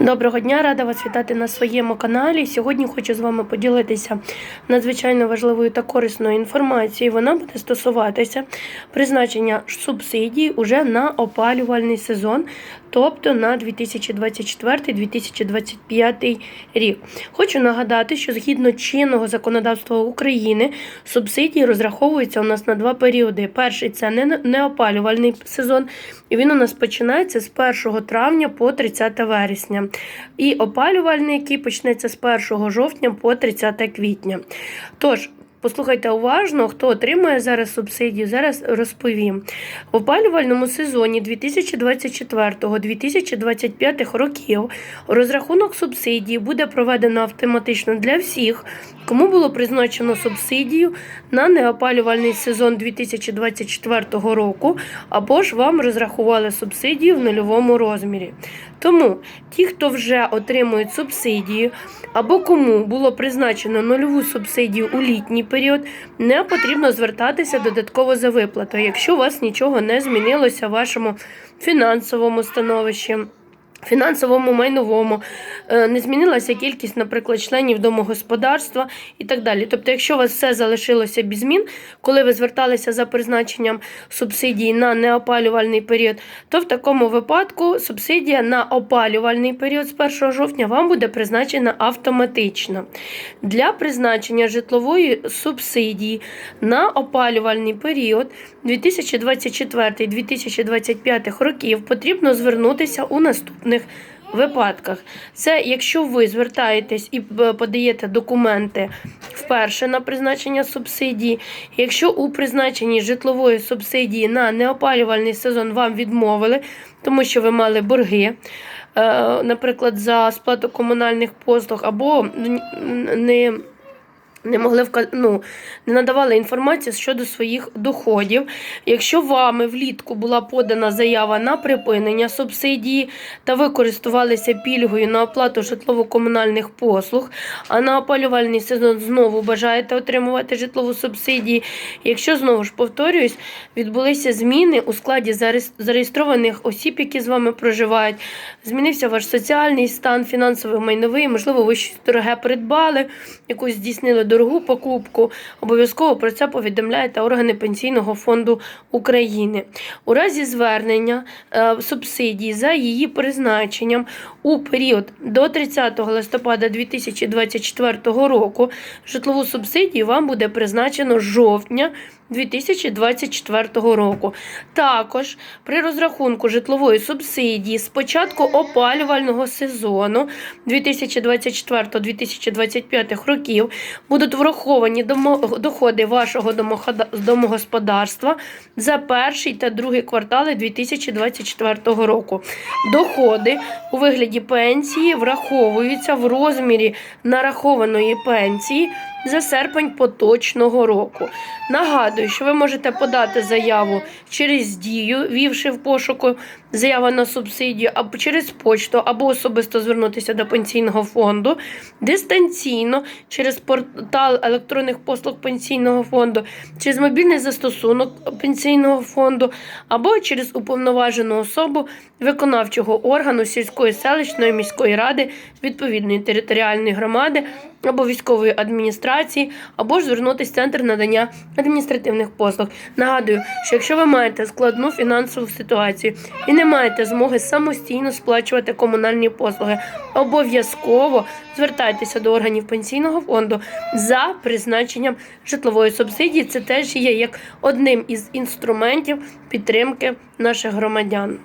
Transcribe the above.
Доброго дня, рада вас вітати на своєму каналі. Сьогодні хочу з вами поділитися надзвичайно важливою та корисною інформацією. Вона буде стосуватися призначення субсидій уже на опалювальний сезон, тобто на 2024-2025 рік. Хочу нагадати, що згідно чинного законодавства України субсидії розраховуються у нас на два періоди. Перший це не- неопалювальний сезон, і він у нас починається з 1 травня по 30 вересня. І опалювальний, який почнеться з 1 жовтня по 30 квітня. Тож, послухайте уважно, хто отримує зараз субсидію, зараз розповім. В опалювальному сезоні 2024-2025 років розрахунок субсидії буде проведено автоматично для всіх, кому було призначено субсидію на неопалювальний сезон 2024 року, або ж вам розрахували субсидію в нульовому розмірі. Тому ті, хто вже отримують субсидію, або кому було призначено нульову субсидію у літній період, не потрібно звертатися додатково за виплатою, якщо у вас нічого не змінилося в вашому фінансовому становищі. Фінансовому майновому е, не змінилася кількість, наприклад, членів домогосподарства і так далі. Тобто, якщо у вас все залишилося без змін, коли ви зверталися за призначенням субсидії на неопалювальний період, то в такому випадку субсидія на опалювальний період з 1 жовтня вам буде призначена автоматично. Для призначення житлової субсидії на опалювальний період 2024-2025 років потрібно звернутися у наступних випадках. Це якщо ви звертаєтесь і е, подаєте документи вперше на призначення субсидії, якщо у призначенні житлової субсидії на неопалювальний сезон вам відмовили, тому що ви мали борги. е, Наприклад, за сплату комунальних послуг, або не не могли ну, не надавали інформацію щодо своїх доходів. Якщо вами влітку була подана заява на припинення субсидії та ви користувалися пільгою на оплату житлово-комунальних послуг, а на опалювальний сезон знову бажаєте отримувати житлову субсидію, якщо знову ж повторююсь, відбулися зміни у складі зареєстрованих осіб, які з вами проживають, змінився ваш соціальний стан, фінансовий, майновий, можливо, ви щось дороге придбали, якусь здійснили дорогу покупку, обов'язково про це повідомляєте органи Пенсійного фонду України. У разі звернення е, субсидії за її призначенням у період до 30 листопада 2024 року житлову субсидію вам буде призначено жовтня 2024 року. Також при розрахунку житлової субсидії з початку опалювального сезону 2024-2025 років будуть враховані доходи вашого домогосподарства за перший та другий квартали 2024 року. Доходи у вигляді пенсії враховуються в розмірі нарахованої пенсії за серпень поточного року. Нагадую, що ви можете подати заяву через дію, ввівши в пошуку заява на субсидію, або через почту, або особисто звернутися до пенсійного фонду, дистанційно через портал електронних послуг пенсійного фонду, через мобільний застосунок пенсійного фонду, або через уповноважену особу виконавчого органу сільської селищної міської ради відповідної територіальної громади або військової адміністрації, або ж звернутися в центр надання адміністративних послуг. Нагадую, що якщо ви маєте складну фінансову ситуацію і не маєте змоги самостійно сплачувати комунальні послуги, обов'язково звертайтеся до органів пенсійного фонду за призначенням житлової субсидії. Це теж є як одним із інструментів підтримки наших громадян.